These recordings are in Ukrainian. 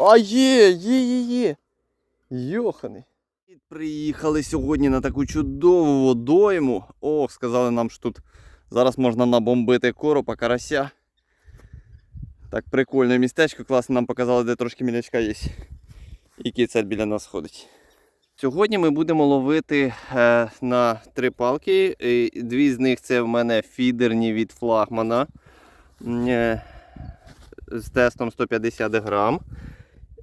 А є, є, є, є. Йоханий. Приїхали сьогодні на таку чудову водойму. Ох, сказали нам, що тут зараз можна набомбити коропа, карася. Так прикольне містечко, класно нам показали, де трошки мілячка є. І кицель біля нас ходить. Сьогодні ми будемо ловити е, на три палки. Дві з них це в мене фідерні від флагмана е, з тестом 150 грам.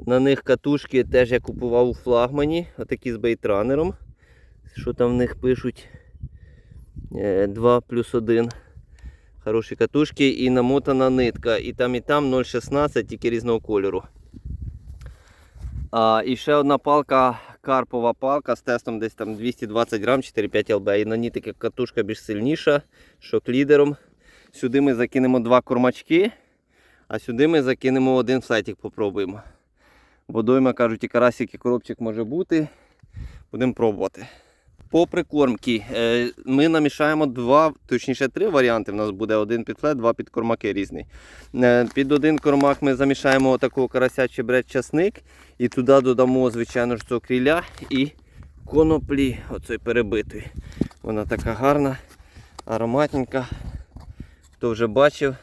На них катушки теж я купував у флагмані, отакі з бейтранером. Що там в них пишуть? 2 плюс 1. Хороші катушки і намотана нитка. І там і там 0,16, тільки різного кольору. А, і ще одна палка, карпова палка з тестом десь там 220 грам, 4-5 ЛБ. І на ній така катушка більш сильніша, шок-лідером. Сюди ми закинемо два кормачки, а сюди ми закинемо один флетик, попробуємо. Водойма, кажуть, і карасик, і коробчик може бути. Будемо пробувати. По прикормці е, ми намішаємо два, точніше три варіанти. У нас буде один під флет, два під кормаки різні. Е, Під один кормак ми замішаємо такого карася чебрець часник і туди додамо, звичайно ж, кріля і коноплі оцей перебитої. Вона така гарна, ароматненька. Хто вже бачив,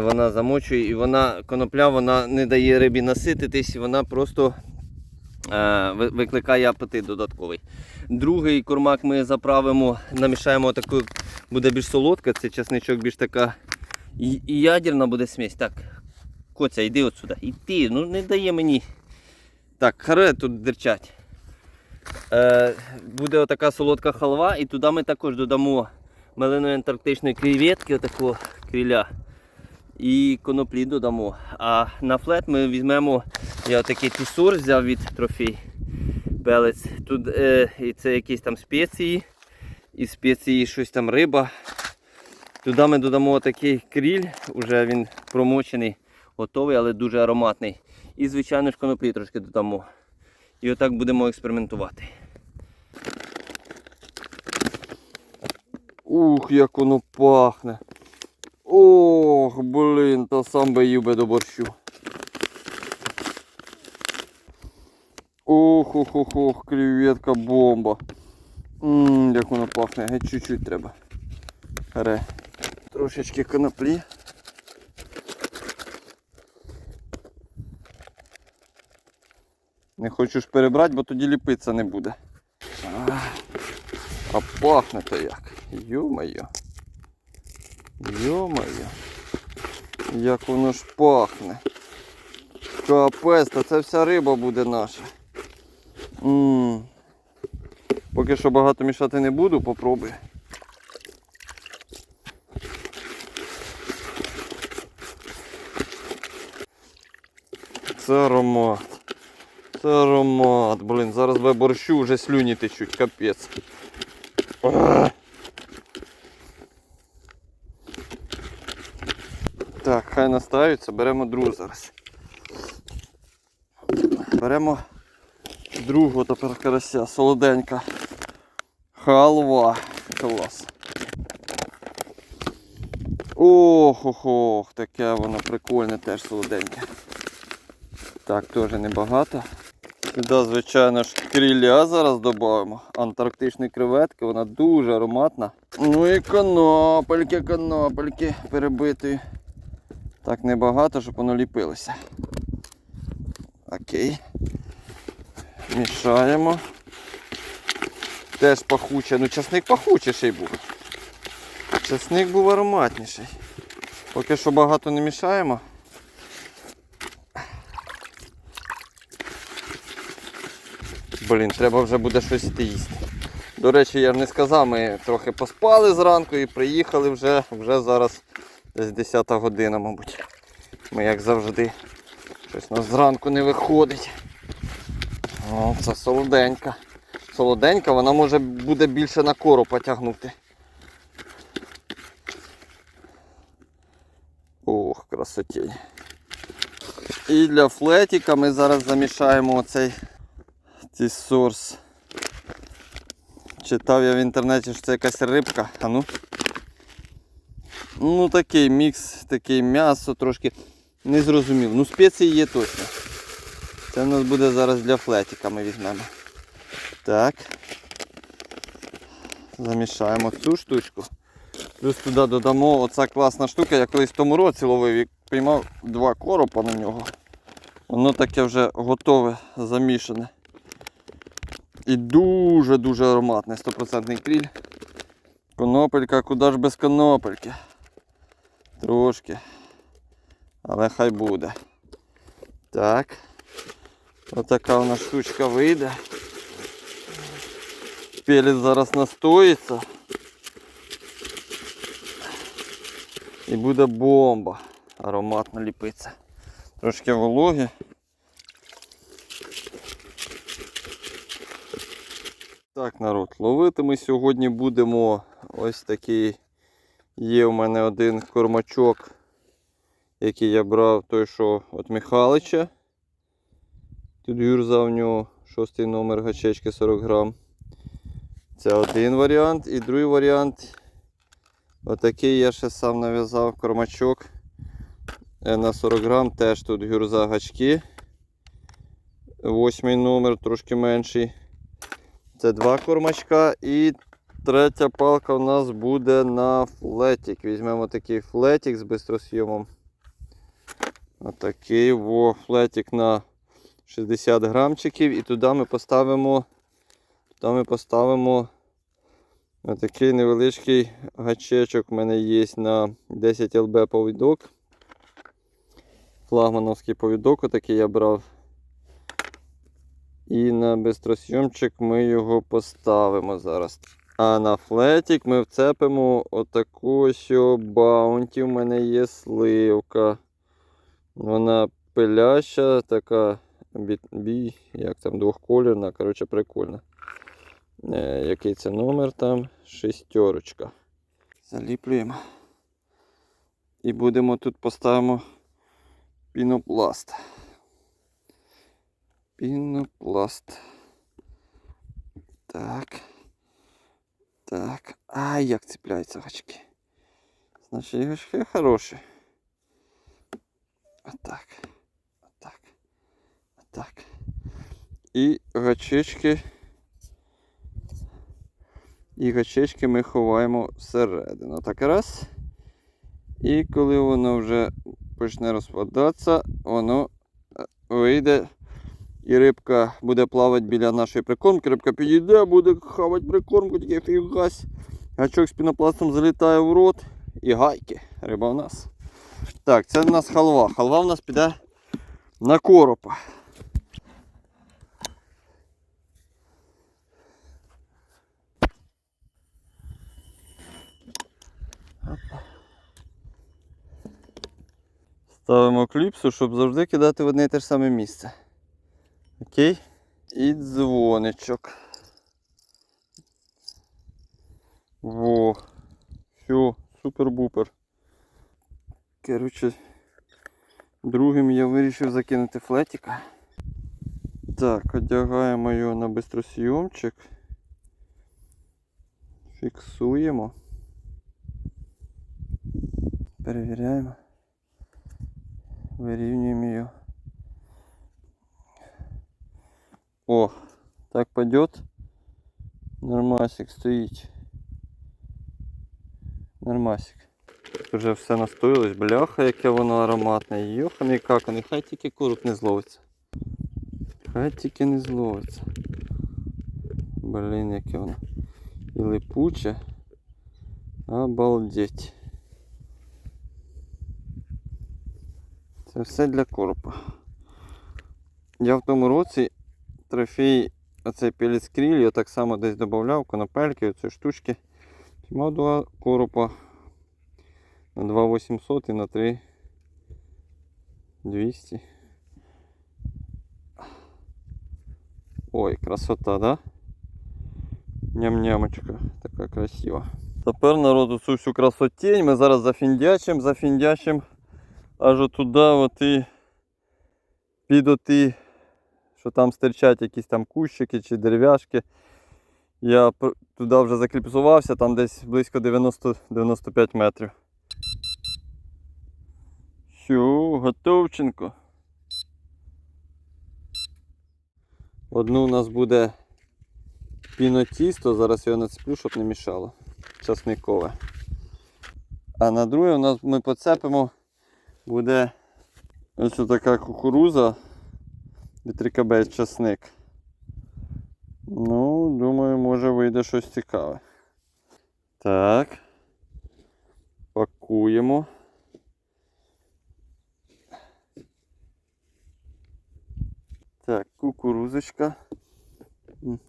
вона замочує і вона конопля вона не дає рибі насититись, вона просто е, викликає апетит додатковий. Другий кормак ми заправимо, намішаємо таку, буде більш солодка, це часничок більш така і, ядерна буде смесь. Так, Коця, йди от сюди. Іди, ну не дає мені. Так, харе тут дерчать. Е, буде отака солодка халва, і туди ми також додамо малиної антарктичної креветки, отакого кріля. І коноплі додамо. А на флет ми візьмемо, я отакий тісур взяв від трофей пелець. Тут е, і це якісь там спеції. І спеції щось там риба. Туди ми додамо такий кріль, уже він промочений, готовий, але дуже ароматний. І, звичайно ж, коноплі трошки додамо. І отак будемо експериментувати. Ух, як воно пахне. Ох, блін, та сам би їв би до борщу. Ох, ох, ох, ох, креветка бомба. Ммм, як воно пахне, геть чуть-чуть треба. Харе. Трошечки коноплі. Не хочу ж перебрати, бо тоді ліпитися не буде. А, а пахне то як. Йо-моє. Йо-моє. Як воно ж пахне. Капець, та це вся риба буде наша. М. Поки що багато мішати не буду, попробую. Це аромат. Це аромат. Блін, зараз би борщу вже слюні течуть, капець. Ах. Так, хай настаються, беремо другу зараз. Беремо другу тепер карася, солоденька. Халва. Клас. Ох, ох, ох, таке воно прикольне теж солоденьке. Так, теж небагато. Сюди, звичайно ж, кріля зараз додамо. Антарктичні креветки, вона дуже ароматна. Ну і конопельки, конопельки перебитої. Так небагато, щоб воно ліпилося. Окей. Мішаємо. Теж пахуче. Ну часник пахучіший був. Часник був ароматніший. Поки що багато не мішаємо. Блін, треба вже буде щось іти їсти. До речі, я ж не сказав, ми трохи поспали зранку і приїхали вже, вже зараз десь 10 година, мабуть. Ми як завжди. Щось нас зранку не виходить. О, це солоденька. Солоденька, вона може буде більше на кору потягнути. Ох, красотень. І для флетіка ми зараз замішаємо оцей тісорс. Читав я в інтернеті, що це якась рибка. А ну. Ну такий мікс, такий м'ясо трошки. Не зрозумів. Ну спеції є точно. Це у нас буде зараз для флетіка ми візьмемо. Так. Замішаємо цю штучку. Плюс туди додамо оця класна штука. Я колись в тому році ловив і піймав два коропа на нього. Воно таке вже готове, замішане. І дуже-дуже ароматний 100% кріль. Конопелька, куди ж без конопельки. Трошки. Але хай буде. Так. Отака у нас штучка вийде. Пелець зараз настоїться. І буде бомба. Ароматно ліпиться. Трошки вологи. Так, народ, ловити ми сьогодні будемо ось такий. Є в мене один кормачок, який я брав той, що від Михалича. Тут Юрза в нього шостий номер гачечки 40 грам. Це один варіант. І другий варіант. Отакий я ще сам нав'язав кормачок. Е, На 40 грам теж тут гюрза гачки. Восьмий номер, трошки менший. Це два кормачка. І третя палка у нас буде на флетик. Візьмемо такий флетик з бистросйомом. Отакий во флетик на 60 грамчиків. І туди ми поставимо, туди ми поставимо отакий невеличкий гачечок. У мене є на 10 ЛБ повідок. Флагмановський повідок, отакий я брав. І на бистросйомчик ми його поставимо зараз. А на флетик ми вцепимо отаку ось баунті. У мене є сливка. Вона пиляща, така бі, бі як там двохколірна, коротше, прикольна. Е, який це номер там? Шестерочка. Заліплюємо. І будемо тут поставимо пінопласт. Пінопласт. Так. Так. Ай, як цепляються гачки. Значить, гачки хороші. Отак. Отак. Отак. І гачечки. І гачечки ми ховаємо всередину. Так раз. І коли воно вже почне розпадатися, воно е, вийде. І рибка буде плавати біля нашої прикормки. Рибка підійде, буде хавати прикормку, тільки фігась. Гачок з пінопластом залітає в рот і гайки. Риба у нас. Так, це у нас халва. Халва у нас піде на коропа. Ставимо кліпсу, щоб завжди кидати в одне і те ж саме місце. Окей? І дзвоничок. Во. Все, супер-бупер. Коротше, другим я вирішив закинути флетика. Так, одягаємо його на бистросйомчик. Фіксуємо. Перевіряємо. Вирівнюємо його. О, так пойдет. Нормасик стоїть. Нормасик. Вже все настоїлось, бляха, яке воно ароматне. Йоханий каканий, хай тільки курок не зловиться. Хай тільки не зловиться. Блін, яке воно. І липуче. Обалдеть. Це все для коропа. Я в тому році трофей оцей пелець кріль, я так само десь додавав конопельки, оці штучки. Мав два коропа на 2800 і на 3200. Ой, красота, да? Ням-нямочка, така красива. Тепер народу цю всю красотень ми зараз зафіндячим, зафіндячим аж туди от і під оті, що там стирчать якісь там кущики чи дерев'яшки. Я туди вже закліпсувався, там десь близько 90-95 метрів. Все, готовченко. Одну у нас буде пінотісто, зараз я його нацеплю, щоб не мішало. Часникове. А на друге у нас ми поцепимо буде ось така кукуруза від рікабель часник. Ну, думаю, може вийде щось цікаве. Так. Пакуємо. Так, кукурузочка.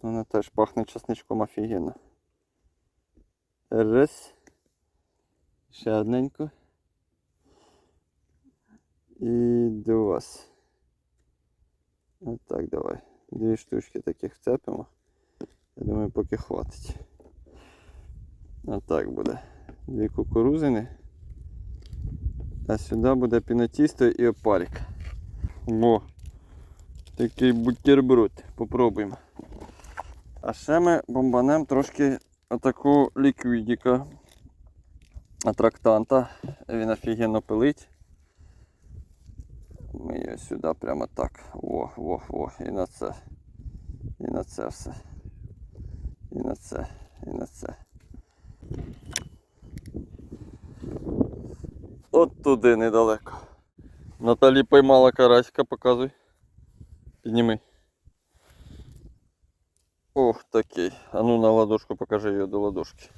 Вона теж пахне часничком офігенно. Раз. Ще одненько. І до вас. Отак, давай. Дві штучки таких вцепимо. Я думаю, поки хватить. Отак буде. Дві кукурузини. А сюди буде пінотісто і опарик. Во! Такий бутерброд. Попробуємо. А ще ми бомбанем трошки отаку ліквідіка атрактанта. Він офігенно пилить. Ми її сюди прямо так. Во, во, во. І на це. І на це все. І на це. І на це. От туди недалеко. Наталі поймала карасика, показуй. Підніми. Ох, такий. А ну на ладошку покажи її до ладошки.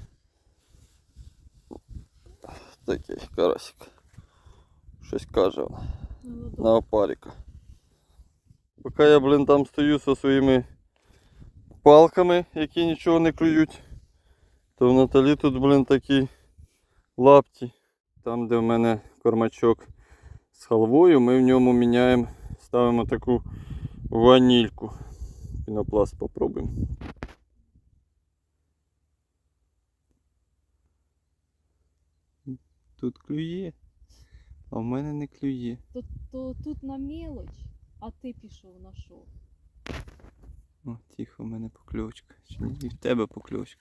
Такий карасик. Щось каже вона. На опаріка. Поки я, блин, там стою зі своїми палками, які нічого не клюють, то в Наталі тут, блин, такі лапті. Там, де в мене кормачок з халвою, ми в ньому міняємо, ставимо таку ванільку. Пінопласт попробуємо. Тут клює, а в мене не клює. То, то тут на мелоч, а ти пішов на що? О, тихо, в мене покльовочка. Чи ні? І в тебе покльовочка.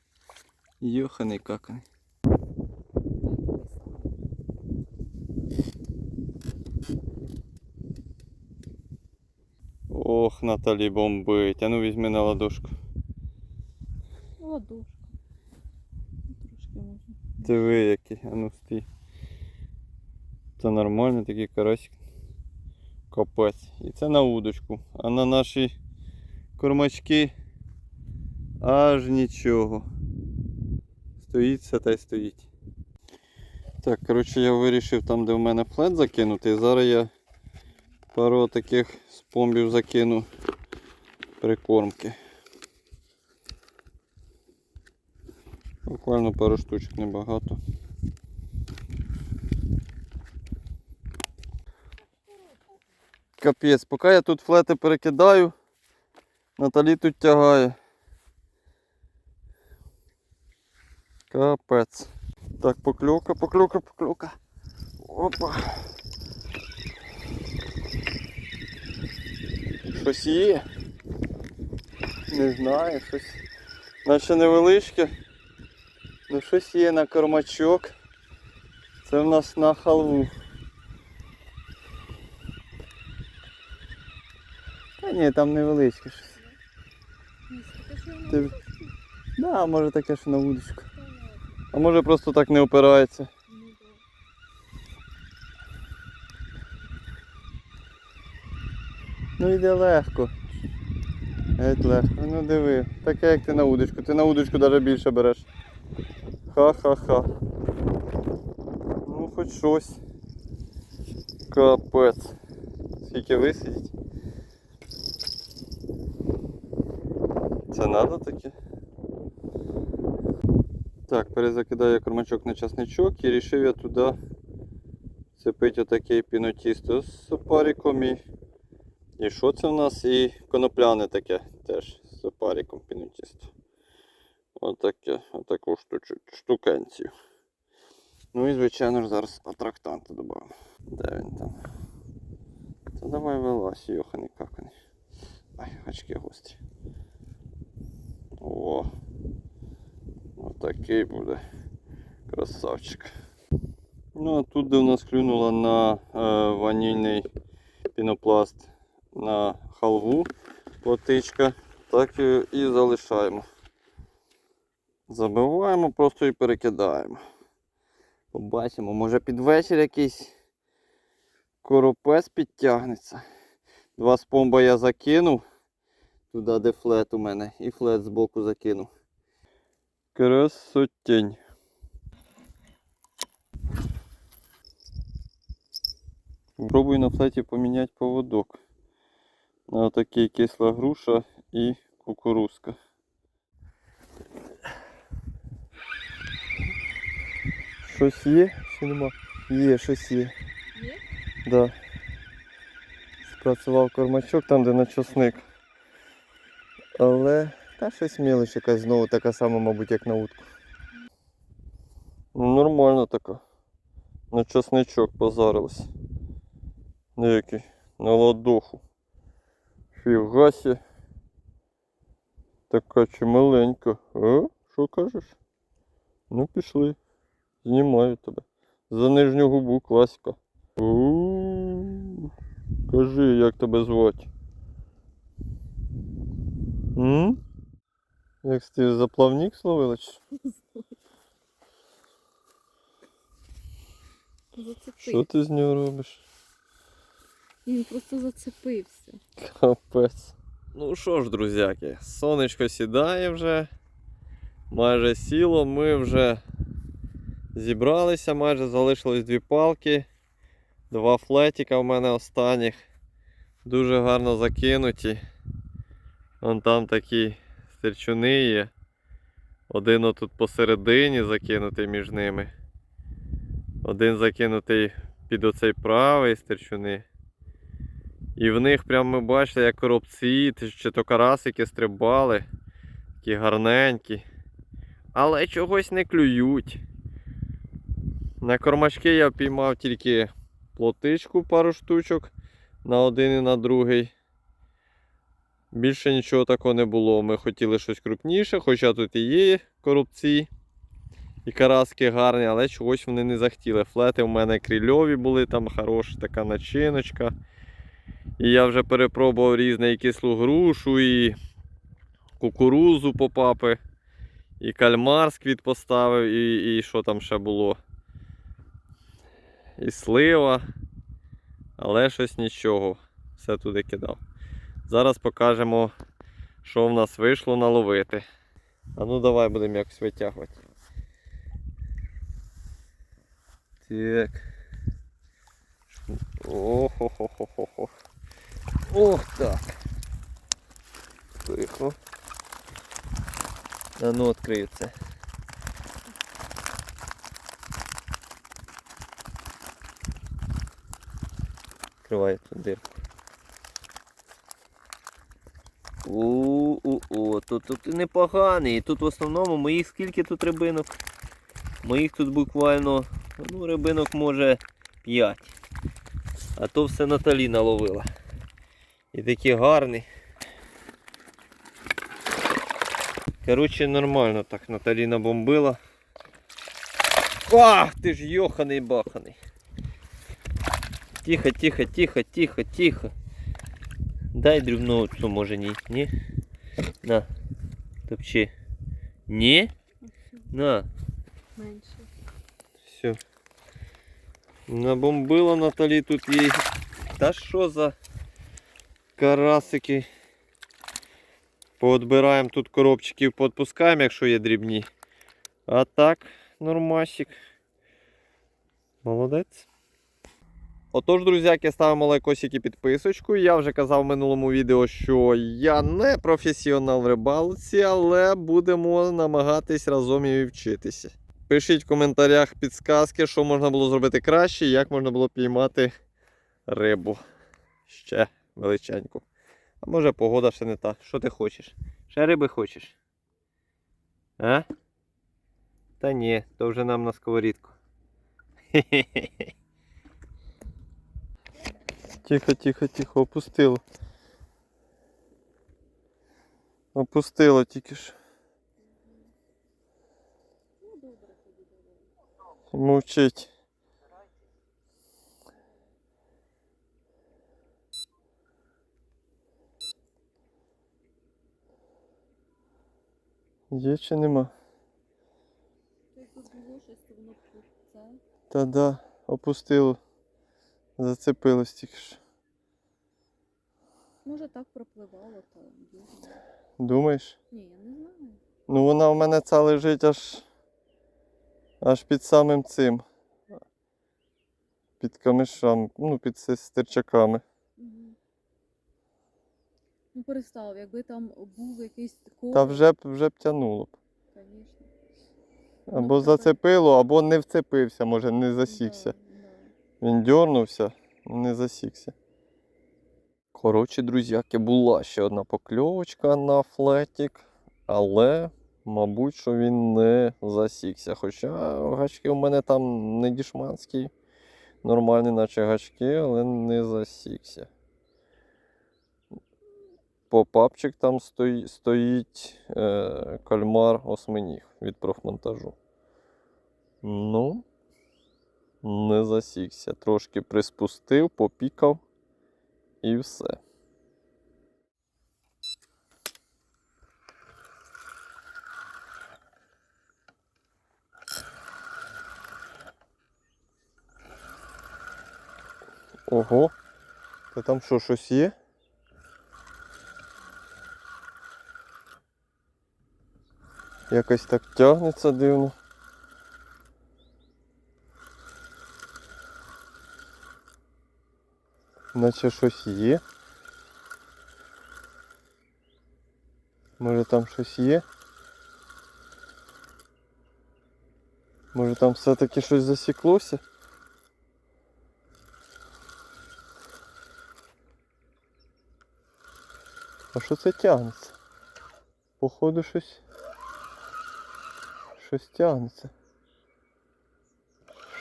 Йоханий каканий. Ох, Наталі бомбить. А ну візьми на ладошку. Ладошка. Ну, Трошки можна. Диви який, а ну стій. Це нормальний такий карасик. Капець. І це на удочку. А на наші кормачки аж нічого. Стоїть все та й стоїть. Так, коротше, я вирішив там, де в мене флет закинути. І зараз я пару таких спомбів закину прикормки. Буквально пару штучок небагато. Капець, поки я тут флети перекидаю, Наталі тут тягає. Капець. Так, покльовка, покльовка, покльовка. Опа. Щось є. Не знаю, щось. Наче невеличке. Ну щось є на кормачок. Це в нас на халву. Та ні, там невеличке щось. Ти? Да, може таке, що на вудочку. А може просто так не опирається. Ну йде легко. Геть легко. Ну диви. Таке як ти на удочку. Ти на удочку навіть більше береш. Ха-ха-ха. Ну хоч щось. Капець. Скільки висидіть. Це треба таке? Так, перезакидаю я кормачок на часничок і вирішив я туди цепити отакий пінотісто з супариком і і що це в нас? І конопляне таке теж з опариком пінотісто. Отаке, отаку штукенцію. Ну і звичайно ж зараз атрактанти додамо. Де він там? Та давай вилазь, йоханий каканий. Ай, очки гострі. О! Отакий буде красавчик. Ну а тут де у нас клюнула на е, ванільний пінопласт на халву. Плотичка. Так і залишаємо. Забиваємо просто і перекидаємо. Побачимо, може під вечір якийсь коропець підтягнеться. Два спомба я закинув. Туди, де флет у мене, і флет збоку закинув. Красотень. Пробую на флеті поміняти поводок. На такий кисла груша і кукурузка. Щось є чи нема? Є, щось є. Є? Да. Спрацював кормачок там, де на часник. Але та щось мілиш якась знову така сама, мабуть, як на утку. Ну, нормально така. На часничок позарилась. Деякий. На ладоху. Фігасі. Така чималенька. А? Що кажеш? Ну пішли. Знімаю тебе. За нижню губу класика. У-у-у. Кажи, як тебе звати? М? Як ти заплавник словила? Зацепив. Що ти з нього робиш? Він просто зацепився. Капець. Ну що ж, друзяки, сонечко сідає вже. Майже сіло, ми вже зібралися, майже залишилось дві палки. Два флетіка в мене останніх. Дуже гарно закинуті. Вон там такі стерчуни є. Один отут посередині закинутий між ними. Один закинутий під оцей правий стерчуни. І в них прямо ми бачили, як коробці, чи то карасики стрибали. Такі гарненькі. Але чогось не клюють. На кормачки я піймав тільки плотичку пару штучок на один і на другий. Більше нічого такого не було. Ми хотіли щось крупніше, хоча тут і є коробці. І караски гарні, але чогось вони не захотіли. Флети в мене крильові були, там хороша така начиночка. І я вже перепробував різне і кислу грушу, і кукурузу по папи, і кальмар сквіт поставив, і, і що там ще було. І слива. Але щось нічого. Все туди кидав. Зараз покажемо, що в нас вийшло наловити. А ну давай будемо якось витягувати. Так. Охо-хо-хо-хо-хо. Ох так. Тихо. А ну відкрию це. Відкриваю цю дирку. У-у-у, тут, тут непоганий. І тут в основному моїх скільки тут рибинок? Моїх тут буквально, ну, рибинок може 5. А то все Наталі наловила. І такі гарні. Коротше, нормально так Наталі набомбила. Ах, ти ж йоханий баханий. Тихо, тихо, тихо, тихо, тихо. Дай дрібну цю може ні. Ні? На. Топчи. Ні? На. Менше. Все. Набомбила Наталі тут їй. Та що за карасики? Поотбираємо тут коробчиків, поотпускаємо, якщо є дрібні. А так, нормасик. Молодець. Отож, друзяки, ставимо лайкосик і підписочку. Я вже казав в минулому відео, що я не професіонал в рибалці, але будемо намагатись разом і вчитися. Пишіть в коментарях підсказки, що можна було зробити краще, як можна було піймати рибу. Ще величеньку. А може погода ще не та. Що ти хочеш? Ще риби хочеш? А? Та ні, то вже нам на сковорідку. тихо, тихо, тихо, опустило. Опустило тільки ж. Мовчить. Є чи нема? Та да, опустило. Зацепилось тільки що. Може так пропливало, то. Думаєш? Ні, я не знаю. Ну вона в мене ця лежить аж. аж під самим цим. Під камишами, ну, під. Угу. Ну перестав, якби там був якийсь коло, Та вже б вже б тянуло б. звісно. Або зацепило, або не вцепився, може не засікся. Він дьорнувся, не засікся. Коротше, друзяки, була ще одна покльовочка на флетік, але, мабуть, що він не засікся. Хоча гачки у мене там не дішманські, нормальні, наче гачки, але не засікся. Попапчик там стої- стоїть е, кальмар осьминіг від профмонтажу. Ну, не засікся. Трошки приспустив, попікав і все. Ого. Та там що, щось є? Якось так тягнеться дивно. Наче щось є. Може там щось є? Може там все-таки щось засіклося? А що це тягнеться? Походу щось. Щось тягнеться.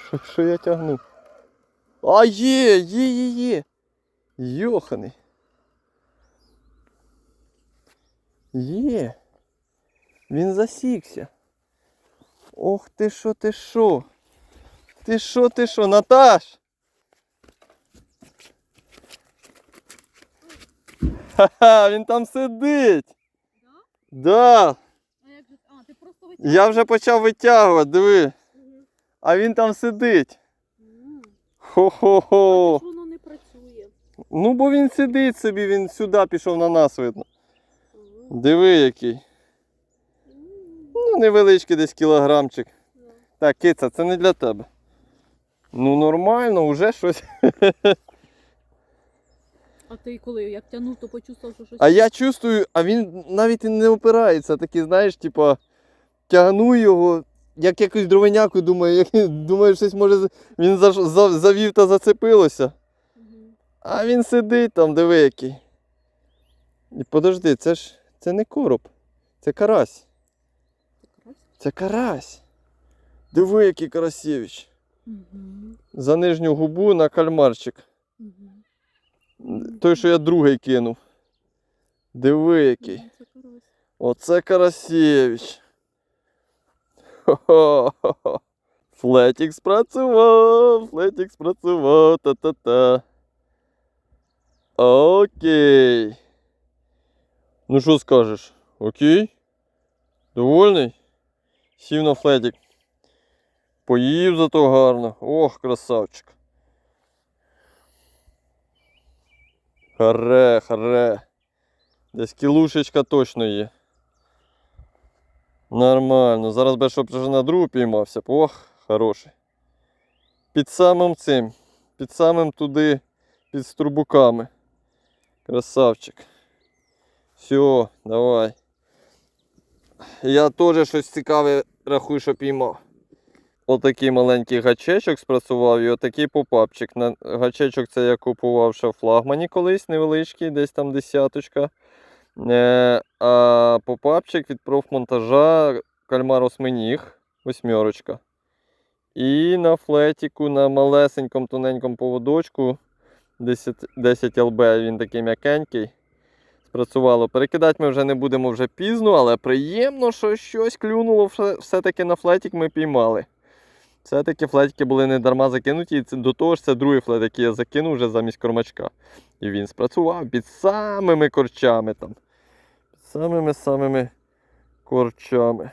Що, що я тягну? А є, є, є, є. Йоханий. Є. Він засікся. Ох ти що, ти що? Ти що, ти що, Наташ? Ха-ха, він там сидить. Да? А як же. А, ти просто? Я вже почав витягувати, диви. А він там сидить. М. Хо-хо-хо. А чому воно не працює? Ну, бо він сидить собі, він сюди пішов на нас, видно. Диви який. Ну, невеличкий десь кілограмчик. Так, киця, це не для тебе. Ну, нормально, вже щось. А ти коли як тягнув, то почувствував, що щось. А я чувствую, а він навіть і не опирається. Такий, знаєш, типа, тягну його, як якусь дровиняку, думаю, як, думаю, щось може він завів та зацепилося. А він сидить там, диви який. І подожди, це ж це не короб, це карась. Це карась? Диви, який карасєвич. Мгм. За нижню губу на кальмарчик. Мгм. Той, що я другий кинув. Диви який. Оце Карасєвич. Хо-хо-хо. Флетік спрацював, флетік спрацював, та-та-та. Окей. Ну що скажеш? Окей? Довольний? Сів на флетік. Поїв зато гарно. Ох, красавчик. Харе, харе. Десь кілушечка точно є. Нормально. Зараз би, щоб вже на другу піймався. Ох, хороший. Під самим цим. Під самим туди, під струбуками. Красавчик. Все, давай. Я теж щось цікаве рахую, що піймав. Отакий маленький гачечок спрацював і отакий попапчик. Гачечок це я купував ще в флагмані колись невеличкий, десь там десяточка. Е, а попапчик від профмонтажа кальмар осьминіг, восьмерочка. І на флетіку на малесенькому тоненькому поводочку 10, 10 ЛБ, він такий м'якенький. Спрацювало. Перекидати ми вже не будемо вже пізно, але приємно, що щось клюнуло все- все-таки на флетік ми піймали. Все-таки флетики були не дарма закинуті, і це, до того ж це другий флет, який я закинув вже замість кормачка. І він спрацював під самими корчами там. Під самими самими корчами.